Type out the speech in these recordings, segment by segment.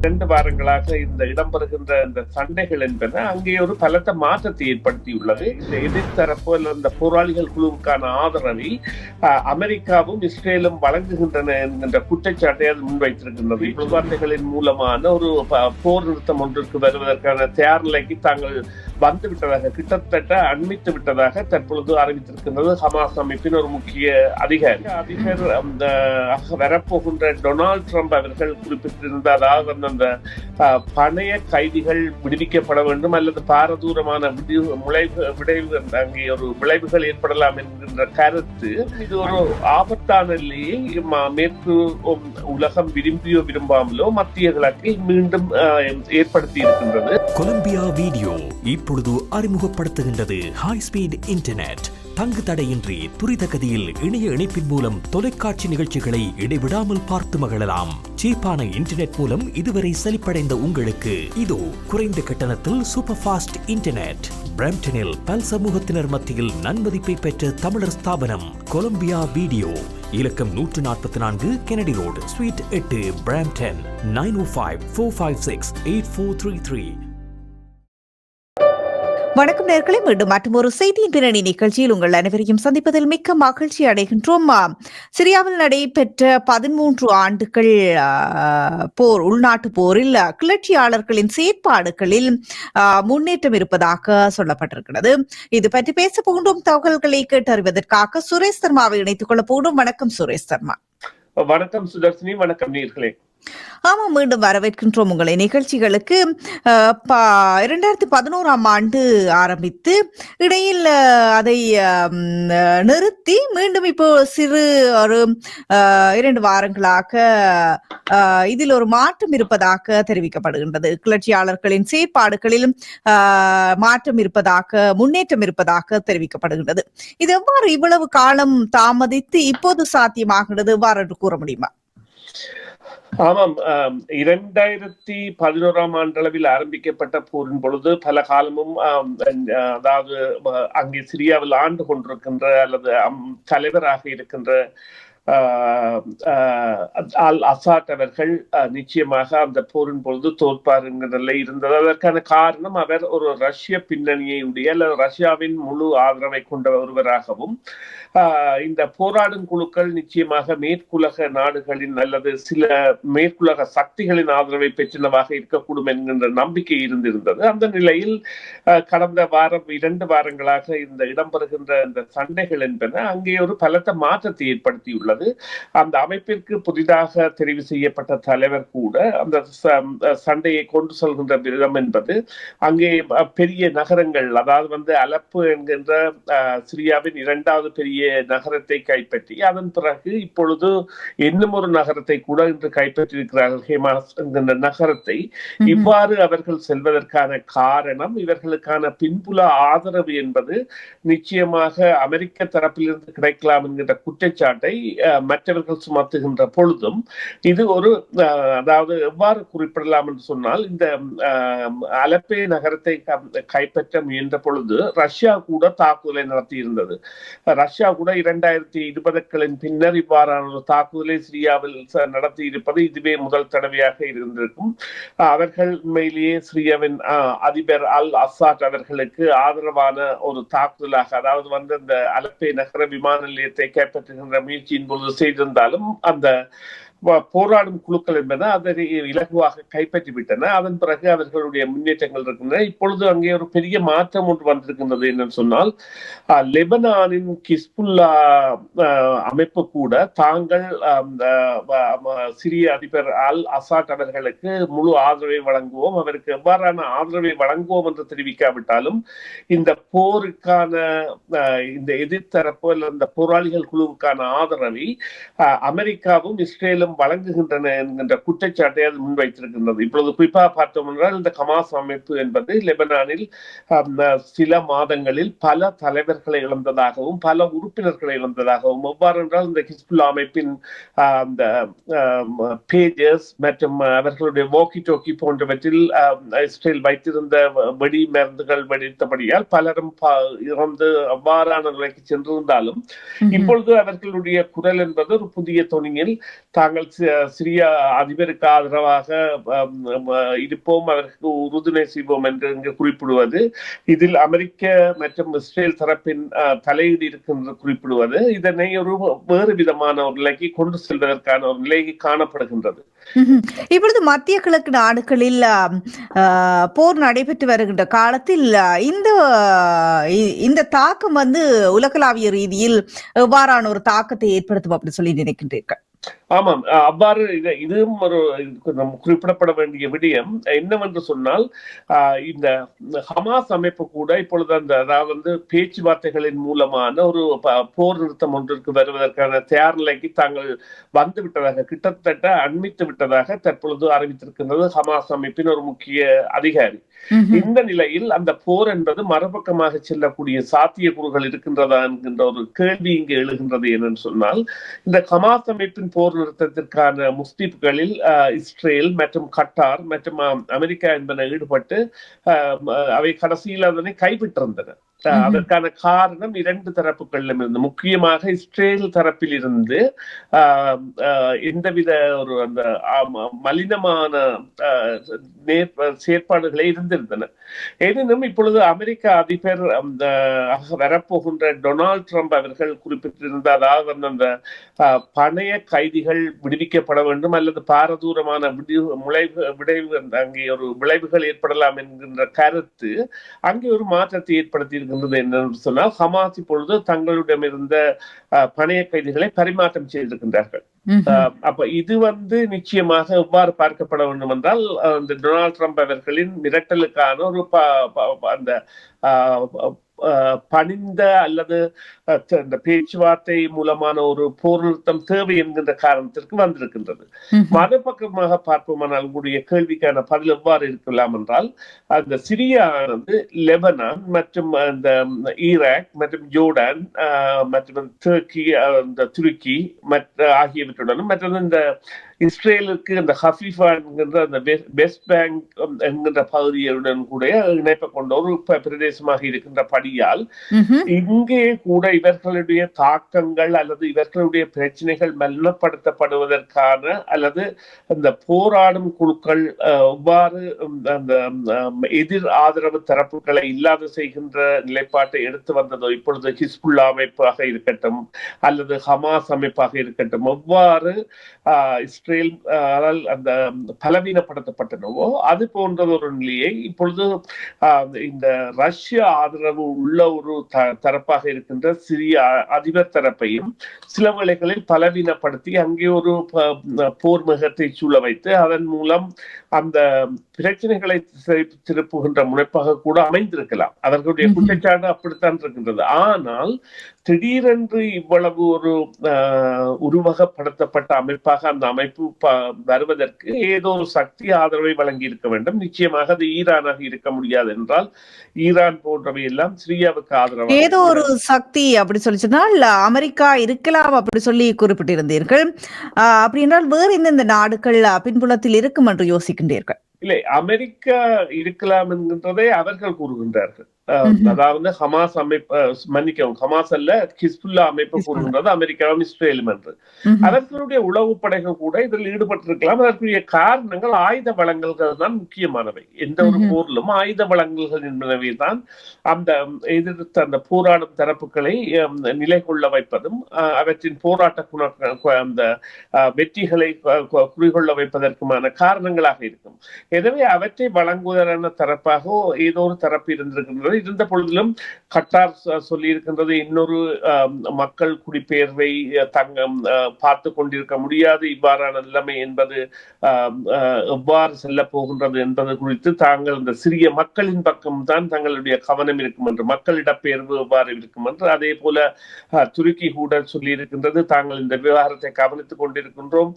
இரண்டு வாரங்களாக இந்த இடம்பெறுகின்ற இந்த சண்டைகள் என்பன அங்கே ஒரு பலத்த மாற்றத்தை ஏற்படுத்தியுள்ளது. இந்த எதிர்த்தரப்பு இந்த போராளிகள் குழுவுக்கான ஆதரவை அமெரிக்காவும் இஸ்ரேலும் வழங்குகின்றன என்கின்ற குற்றச்சாட்டை அது முன்வைத்திருக்கின்றது. பேச்சுவார்த்தைகளின் மூலமான ஒரு போர் நிறுத்தம் ஒன்றிற்கு வருவதற்கான தயார் நிலைக்கு தாங்கள் வந்து விட்டதாக கிட்டத்தட்ட அண்மித்து விட்டதாக தற்பொழுது அறிவித்திருக்கின்றது. ஹமாஸ் அமைப்பின் ஒரு முக்கிய அதிகாரி. அதிபர் அந்த வரப்போகின்ற டொனால்ட் ட்ரம்ப் அவர்கள் குறிப்பிட்டிருந்த அதாவது அந்த பணைய கைதிகள் விடுவிக்கப்பட வேண்டும் அல்லது பாரதூரமான விடிவு விளைவு விளைவு அங்கே ஒரு விளைவுகள் ஏற்படலாம் என்கின்ற கருத்து இது ஒரு ஆபத்தான நிலையை ம- மேற்கு உலகம் விரும்பியோ விரும்பாமலோ மத்திய கிழக்கில் மீண்டும் ஏற்படுத்தி இருக்கின்றது. கொலம்பியா வீடியோ இப்பொழுது அறிமுகப்படுத்துகின்றது ஹை ஸ்பீட் இன்டர்நெட். தங்கு தடையின்றி துரித கதியில் இணைய இணைப்பின் மூலம் தொலைக்காட்சி நிகழ்ச்சிகளை இடைவிடாமல் பார்த்து மகிழலாம். சீப்பான இன்டர்நெட் மூலம் இதுவரை செழிப்படைந்த உங்களுக்கு இதோ குறைந்த கட்டணத்தில் சூப்பர் ஃபாஸ்ட் இன்டர்நெட் பிரம்டனில் பல் சமூகத்தினர் மத்தியில் நன்மதிப்பை பெற்ற தமிழர் ஸ்தாபனம் கொலம்பியா வீடியோ. இலக்கம் நூற்று நாற்பத்தி நான்கு கெனடி ரோடு ஸ்வீட் எட்டு Brampton nine O five four five six eight four three three வணக்கம் நேர்களை மீண்டும் மற்றும் ஒரு செய்தியின் பின்னணி நிகழ்ச்சியில் உங்கள் அனைவரையும் சந்திப்பதில் மிக்க மகிழ்ச்சி அடைகின்றோம். சிரியாவில் நடைபெற்ற பதிமூன்று ஆண்டுகள் போர் உள்நாட்டு போரில் கிளர்ச்சியாளர்களின் செயற்பாடுகளில் முன்னேற்றம் இருப்பதாக சொல்லப்பட்டிருக்கிறது. இது பற்றி பேச போகின்றோம். தகவல்களை கேட்டறிவதற்காக சுரேஷ் சர்மாவை இணைத்துக் கொள்ள போகிறோம் வணக்கம் சுரேஷ் சர்மா. வணக்கம் சுதர்ஷினி வணக்கம் நேர்களே. ஆமாம் மீண்டும் வரவேற்கின்றோம் உங்களை. நிகழ்ச்சிகளுக்கு அஹ், இரண்டாயிரத்தி பதினோராம் ஆண்டு ஆரம்பித்து இடையில் அதை நிறுத்தி மீண்டும் இப்போ சிறு ஒரு அஹ், இரண்டு வாரங்களாக அஹ், இதில் ஒரு மாற்றம் இருப்பதாக தெரிவிக்கப்படுகின்றது. கிளர்ச்சியாளர்களின் செயற்பாடுகளிலும் மாற்றம் இருப்பதாக முன்னேற்றம் இருப்பதாக தெரிவிக்கப்படுகின்றது. இது எவ்வாறு இவ்வளவு காலம் தாமதித்து இப்போது சாத்தியமாகிறது எவ்வாறு என்று கூற முடியுமா? ஆமாம் இரண்டாயிரத்தி பதினோராம் ஆண்டளவில் ஆரம்பிக்கப்பட்ட போரின் பொழுது பல காலமும் அதாவது அங்கே சிரியாவில் ஆண்டு கொண்டிருக்கின்ற அல்லது தலைவராக இருக்கின்ற அல் அசாட் அவர்கள் நிச்சயமாக அந்த போரின் பொழுது தோற்பார் என்கிற நிலை இருந்தது. அதற்கான காரணம் அவர் ஒரு ரஷ்ய பின்னணியை உடைய அல்லது ரஷ்யாவின் முழு ஆதரவை கொண்ட ஒருவராகவும் இந்த போராடும் குழுக்கள் நிச்சயமாக மேற்குலக நாடுகளின் அல்லது சில மேற்குலக சக்திகளின் ஆதரவை பெற்றனவாக இருக்கக்கூடும் என்கின்ற நம்பிக்கை இருந்திருந்தது. அந்த நிலையில் ஆஹ், கடந்த வாரம் இரண்டு வாரங்களாக இந்த இடம்பெறுகின்ற இந்த சண்டைகள் என்பன அங்கே ஒரு பலத்த மாற்றத்தை ஏற்படுத்தியுள்ளது. அந்த அமைப்பிற்கு புதிதாக தெரிவு செய்யப்பட்ட தலைவர் கூட அந்த சண்டையை கொண்டு செல்கின்ற விதம் என்பது அங்கே பெரிய நகரங்கள் அதாவது வந்து அலப்பு என்கின்ற சிரியாவின் இரண்டாவது பெரிய நகரத்தை கைப்பற்றி அதன் பிறகு இப்பொழுது இன்னும் ஒரு நகரத்தை கூட இன்று கைப்பற்றியிருக்கிறார்கள் ஹேமாஸ் என்கின்ற நகரத்தை. இவ்வாறு அவர்கள் செல்வதற்கான காரணம் இவர்களுக்கான பின்புல ஆதரவு என்பது நிச்சயமாக அமெரிக்க தரப்பிலிருந்து கிடைக்கலாம் என்கின்ற குற்றச்சாட்டை மற்றவர்கள் சுமத்துகின்ற பொழுதும் இது ஒரு அதாவது எவ்வாறு குறிப்பிடலாம் என்று சொன்னால் இந்த அலப்பே நகரத்தை கைப்பற்ற முயன்ற பொழுது ரஷ்யா கூட தாக்குதலை நடத்தியிருந்தது. ரஷ்யா கூட இரண்டாயிரத்தி இருபதுகளின் பின்னர் இவ்வாறான ஒரு தாக்குதலை சிரியாவில் நடத்தி இருப்பது இதுவே முதல் தடவையாக இருந்திருக்கும். அவர்கள் உண்மையிலேயே சிரியாவின் அதிபர் அல் அசாத் அவர்களுக்கு ஆதரவான ஒரு தாக்குதலாக அதாவது வந்து அந்த அலப்பே நகர விமான நிலையத்தை கைப்பற்றுகின்ற முயற்சியின் பொழுது செய்திருந்தாலும் அந்த போராடும் குழுக்கள் என்பன அதை இலகுவாக கைப்பற்றி விட்டன. அதன் பிறகு அவர்களுடைய முன்னேற்றங்கள் இருக்கின்றன. இப்பொழுது அங்கே ஒரு பெரிய மாற்றம் ஒன்று வந்திருக்கின்றது என்னன்னு சொன்னால் லெபனானின் கிஸ்புல்லா அமைப்பு கூட தாங்கள் சிரிய அதிபர் அல் அசாட் அவர்களுக்கு முழு ஆதரவை வழங்குவோம். அவருக்கு எவ்வாறான ஆதரவை வழங்குவோம் என்று தெரிவிக்காவிட்டாலும் இந்த போருக்கான அஹ், இந்த எதிர்த்தரப்பு அல்ல இந்த போராளிகள் குழுவுக்கான ஆதரவை அஹ், அமெரிக்காவும் இஸ்ரேலும் வழங்குகின்றன என்கின்ற குற்றச்சாட்டை அது முன்வைத்திருக்கின்றது. இப்பொழுது குறிப்பாக பார்த்தோம் என்றால் இந்த கமாஸ் அமைப்பு என்பது லெபனானில் சில மாதங்களில் பல தலைவர்களை இழந்ததாகவும் பல உறுப்பினர்களை இழந்ததாகவும் எவ்வாறு என்றால் இந்த ஹிஸ்புல்லா அமைப்பின் அந்த பேஜஸ் மற்றும் அவர்களுடைய வாக்கி டோக்கி போன்றவற்றில் இஸ்ரேல் வைத்திருந்த வெடி மருந்துகள் வெடித்தபடியால் பலரும் இறந்து அவ்வாறான நிலைக்கு சென்றிருந்தாலும் இப்பொழுது அவர்களுடைய குரல் என்பது ஒரு புதிய தொனியில் தாங்கள் நாங்கள் சிரிய அதிபருக்கு ஆதரவாக இருப்போம் அவருக்கு உறுதுணை செய்வோம் என்று இங்கு குறிப்பிடுவது. இதில் அமெரிக்க மற்றும் இஸ்ரேல் தரப்பின் தலையீடு இருக்கின்ற குறிப்பிடுவது. இதனை ஒரு வேறு விதமான ஒரு நிலைக்கு கொண்டு செல்வதற்கான ஒரு நிலைக்கு காணப்படுகின்றது. இப்பொழுது மத்திய கிழக்கு நாடுகளில் போர் நடைபெற்று வருகின்ற காலத்தில் இந்த இந்த தாக்கம் வந்து உலகளாவிய ரீதியில் எவ்வாறான ஒரு தாக்கத்தை ஏற்படுத்தும் அப்படின்னு சொல்லி நினைக்கின்றீர்கள்? ஆமாம். அவ்வாறு இது இதுவும் ஒரு நம் குறிப்பிடப்பட வேண்டிய விடயம். என்னவென்று சொன்னால் இந்த ஹமாஸ் அமைப்பு கூட இப்பொழுது அந்த அதாவது வந்து பேச்சுவார்த்தைகளின் மூலமான ஒரு போர் நிறுத்தம் ஒன்றிற்கு வருவதற்கான தயார் நிலைக்கு தாங்கள் வந்து விட்டதாக கிட்டத்தட்ட அண்மித்து விட்டதாக தற்பொழுது அறிவித்திருக்கின்றது ஹமாஸ் அமைப்பின் ஒரு முக்கிய அதிகாரி. இந்த நிலையில் அந்த போர் என்பது மறுபக்கமாக செல்லக்கூடிய சாத்தியக்கூறுகள் இருக்கின்றதா என்கின்ற ஒரு கேள்வி இங்கு எழுகின்றது என்னன்னு சொன்னால் இந்த ஹமாஸ் அமைப்பின் போர் நிறுத்தத்திற்கான முஸ்லிம்களில் இஸ்ரேல் மற்றும் கட்டார் மற்றும் அமெரிக்கா என்பன ஈடுபட்டு அவை கடைசியில் அதனை கைவிட்டிருந்தன. அதற்கான காரணம் இரண்டு தரப்புகளிலும் இருந்து. முக்கியமாக இஸ்ரேல் தரப்பில் இருந்து எந்தவித ஒரு அந்த மலினமான செயற்பாடுகளே இருந்திருந்தன. எனினும் இப்பொழுது அமெரிக்க அதிபர் அந்த வரப்போகின்ற டொனால்ட் ட்ரம்ப் அவர்கள் குறிப்பிட்டிருந்த அதாவது அந்த- அந்த பணைய கைதிகள் விடுவிக்கப்பட வேண்டும் அல்லது பாரதூரமான விடிவு விளைவு விளைவு அங்கே ஒரு விளைவுகள் ஏற்படலாம் என்கின்ற கருத்து அங்கே ஒரு மாற்றத்தை ஏற்படுத்தி இருக்கின்றது என்னன்னு சொன்னால் ஹமாஸ் இப்பொழுது தங்களிடமிருந்த பணைய கைதிகளை பரிமாற்றம் செய்திருக்கின்றார்கள். அப்ப இது வந்து நிச்சயமாக எவ்வாறு பார்க்கப்பட வேண்டும் என்றால் அஹ், இந்த டொனால்ட் ட்ரம்ப் அவர்களின் மிரட்டலுக்கான ஒரு அந்த பணிந்த அல்லது இந்த பேச்சுவார்த்தை மூலமான ஒரு போர் நிறுத்தம் தேவை என்கின்ற காரணத்திற்கு வந்திருக்கின்றது ம்ஹும். மறுபக்கமாக பார்ப்போமானால் உங்களுடைய கேள்விக்கான பதில் எவ்வாறு இருக்கலாம் என்றால் அந்த சிரியானது லெபனான் மற்றும் அந்த ஈராக் மற்றும் ஜோர்டான் மற்றும் துருக்கி இந்த துருக்கி மற்ற ஆகியவற்றுடனும் மற்றது இந்த இஸ்ரேலுக்கு அந்த ஹஃபீஃபா என்கின்ற அந்த வெஸ்ட் பேங்க் என்கின்ற பகுதியுடன் கூட இணைப்பு கொண்ட ஒரு பிரதேசமாக இருக்கின்ற படியால். இங்கே கூட இவர்களுடைய தாக்கங்கள் அல்லது இவர்களுடைய பிரச்சனைகள் மெல்லப்படுத்தப்படுவதற்கான அல்லது அந்த போராடும் குழுக்கள் எவ்வாறு அந்த எதிர் ஆதரவு தரப்புகளை இல்லாது செய்கின்ற நிலைப்பாட்டை எடுத்து வந்ததோ இப்பொழுது ஹிஸ்புல்லா அமைப்பாக இருக்கட்டும் அல்லது ஹமாஸ் அமைப்பாக இருக்கட்டும் எவ்வாறு இஸ்ரேல் ஆல் அந்த பலவீனப்படுத்தப்பட்டனவோ அது போன்ற ஒரு நிலையை இப்பொழுது இந்த ரஷ்ய ஆதரவு உள்ள ஒரு த- தரப்பாக இருக்கின்ற சிறிய அதிபர் தரப்பையும் சில வேளைகளில் பலவீனப்படுத்தி அங்கே ஒரு போர் முகத்தை சூழ வைத்து அதன் மூலம் அந்த பிரச்சனைகளை திருப்புகின்ற முனைப்பாக கூட அமைந்திருக்கலாம் அவர்களுடைய. குற்றச்சாட்டு அப்படித்தான் இருக்கின்றது ஆனால் திடீரென்று இவ்வளவு ஒரு உருவகப்படுத்தப்பட்ட அமைப்பாக அந்த அமைப்பு வருவதற்கு ஏதோ ஒரு சக்தி ஆதரவை வழங்கி இருக்க வேண்டும். நிச்சயமாக அது ஈரானாக இருக்க முடியாது என்றால் ஈரான் போன்றவை எல்லாம் சிரியாவுக்கு ஆதரவாக ஏதோ ஒரு சக்தி அப்படி சொல்லி சொன்னால் அமெரிக்கா இருக்கலாம் அப்படி சொல்லி குறிப்பிட்டிருந்தீர்கள். அப்படி என்றால் வேறு எந்தெந்த நாடுகள் பின்புலத்தில் இருக்கும் என்று யோசிக்கின்றீர்கள்? இல்லை அமெரிக்கா இருக்கலாம் என்கின்றதை அவர்கள் கூறுகின்றார்கள். அதாவது ஹமாஸ் அமைப்பு மன்னிக்கவும் ஹமாஸ் அல்ல ஹிஸ்புல்லா அமைப்பு. கூறுகின்றது அமெரிக்காவும் இஸ்ரேலும் என்று. அவர்களுடைய உளவு படைகள் கூட இதில் ஈடுபட்டிருக்கலாம் அதற்குரிய காரணங்கள் ஆயுத வழங்கல்கள் தான் முக்கியமானவை எந்த ஒரு. போரிலும் ஆயுத வழங்கல்கள் என்பனவே தான் அந்த எதிர்த்த அந்த போராடும் தரப்புகளை நிலை கொள்ள வைப்பதும் அவற்றின் போராட்ட அந்த வெற்றிகளை குறிகொள்ள வைப்பதற்குமான காரணங்களாக இருக்கும் எனவே அவற்றை வழங்குவதற்கான தரப்பாக ஏதோ ஒரு தரப்பு இருந்திருக்கின்றது இருந்த பொழுதிலும் கட்டார் சொ- சொல்லியிருக்கின்றது இன்னொரு மக்கள் குடிபெயர்வை தங்கம் பார்த்து கொண்டிருக்க முடியாது. இவ்வாறான நிலைமை என்பது எவ்வாறு செல்ல போகின்றது என்பது குறித்து தாங்கள் இந்த சிறிய மக்களின் பக்கம் தான் தங்களுடைய கவனம் இருக்கும் என்று மக்கள் இடப்பெயர்வு எவ்வாறு இருக்கும் என்று அதே போல துருக்கி கூட சொல்லி இருக்கின்றது தாங்கள் இந்த விவகாரத்தை கவனித்துக் கொண்டிருக்கின்றோம்.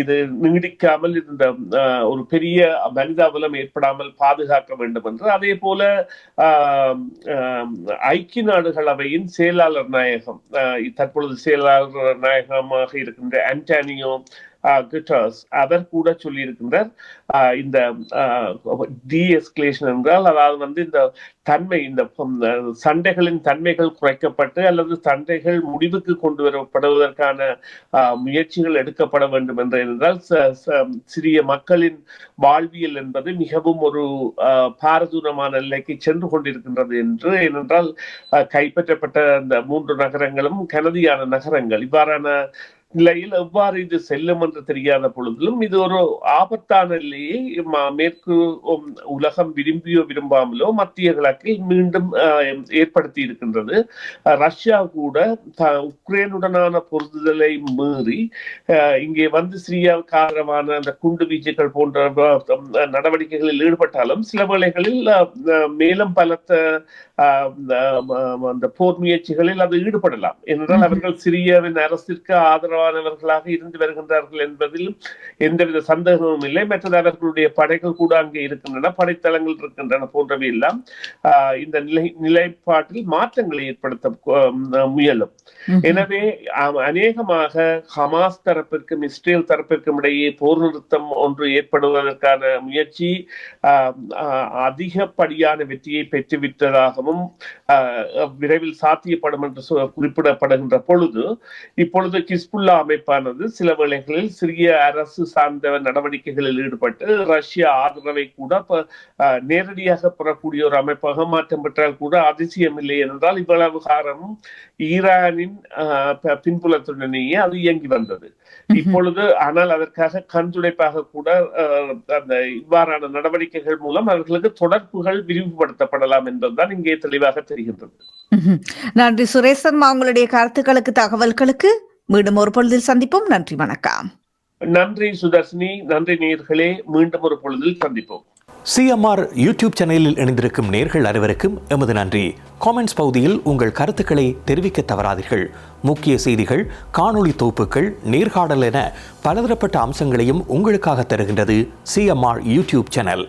இது நீடிக்காமல் இந்த ஒரு பெரிய மனிதாபலம் ஏற்படாமல் பாதுகாக்க வேண்டும் என்று. அதே போல ஆம், ஐக்கிய நாடுகள் அவையின் செயலாளர் நாயகம் தற்பொழுது செயலாளர் நாயகமாக இருக்கின்ற அன்டானியோ குட்டர்ஸ் அவர் கூட சொல்லியிருக்கின்றார் இந்த டிஎஸ்கலேஷன் என்றால் அதாவது வந்து இந்த தன்மை இந்த சண்டைகளின் தன்மைகள் குறைக்கப்பட்டு அல்லது சண்டைகள் முடிவுக்கு கொண்டு வரப்படுவதற்கான முயற்சிகள் எடுக்கப்பட வேண்டும் என்று என்றால் சிறிய மக்களின் வாழ்வியல் என்பது மிகவும் ஒரு பாரதூரமான நிலைக்கு சென்று கொண்டிருக்கின்றது என்று ஏனென்றால் கைப்பற்றப்பட்ட அந்த மூன்று நகரங்களும் கனதியான நகரங்கள். இவ்வாறான நிலையில் எவ்வாறு இது செல்லும் என்று தெரியாத பொழுதிலும் இது ஒரு ஆபத்தான நிலையை மேற்கு உலகம் விரும்பியோ விரும்பாமலோ மத்திய கிழக்கில் மீண்டும் ஏற்படுத்தி இருக்கின்றது. ரஷ்யா கூட உக்ரைனுடனான பொருந்துதலை மீறி இங்கே வந்து சிரியாவுக்கு ஆதரவான அந்த குண்டு வீச்சுகள் போன்ற நடவடிக்கைகளில் ஈடுபட்டாலும் சில வேளைகளில் மேலும் பலத்த அந்த போர் முயற்சிகளில் அது ஈடுபடலாம். என்றால் அவர்கள் சிரியாவின் அரசிற்கு ஆதரவானவர்களாக இருந்து வருகின்றார்கள் என்பதில் எந்தவித சந்தேகமும் இல்லை. மற்றது அவர்களுடைய படைகள் கூட அங்கே இருக்கின்றன படைத்தளங்கள் இருக்கின்றன போன்றவை எல்லாம் இந்த நிலை நிலைப்பாட்டில் மாற்றங்களை ஏற்படுத்த முயலும். எனவே அநேகமாக ஹமாஸ் தரப்பிற்கும் இஸ்ரேல் தரப்பிற்கும் இடையே போர் நிறுத்தம் ஒன்று ஏற்படுவதற்கான முயற்சி அதிகப்படியான வெற்றியை பெற்றுவிட்டதாகவும் விரைவில் சாத்தியப்படும் என்று குறிப்பிடப்படுகின்ற பொழுது இப்பொழுது கிஸ்புல்லா அமைப்பானது சில வேளைகளில் சிறிய அரசு சார்ந்த நடவடிக்கைகளில் ஈடுபட்டு ரஷ்ய ஆதரவை கூட நேரடியாக பெறக்கூடிய ஒரு அமைப்பாக மாற்றம் பெற்றால் கூட அதிசயம் இல்லை என்றால் இவ்வளவு காலமும் ஈரானின் பின்புலத்துடனேயே அது இயங்கி வந்தது. இப்பொழுது ஆனால் அதற்காக கண்துடைப்பாக கூட அந்த இவ்வாறான நடவடிக்கைகள் மூலம் அவர்களுக்கு தொடர்புகள் விரிவுபடுத்தப்படலாம் என்பதுதான் இங்கே தெளிவாக தெரிகின்றது. நன்றி சுரேசன் உங்களுடைய கருத்துக்களுக்கு தகவல்களுக்கு. மீண்டும் ஒரு பொழுதில் சந்திப்போம். நன்றி வணக்கம். நன்றி சுதர்ஷினி நன்றி நேயர்களே மீண்டும் ஒரு பொழுதில் சந்திப்போம். சிஎம்ஆர் யூடியூப் சேனலில் இணைந்திருக்கும் நேர்கள் அனைவருக்கும் எமது நன்றி. காமெண்ட்ஸ் பகுதியில் உங்கள் கருத்துக்களை தெரிவிக்க தவறாதீர்கள். முக்கிய செய்திகள் காணொளி தொகுப்புகள் நேர்காணல் என பலதரப்பட்ட அம்சங்களையும் உங்களுக்காக தருகின்றது சிஎம்ஆர் யூடியூப் சேனல்.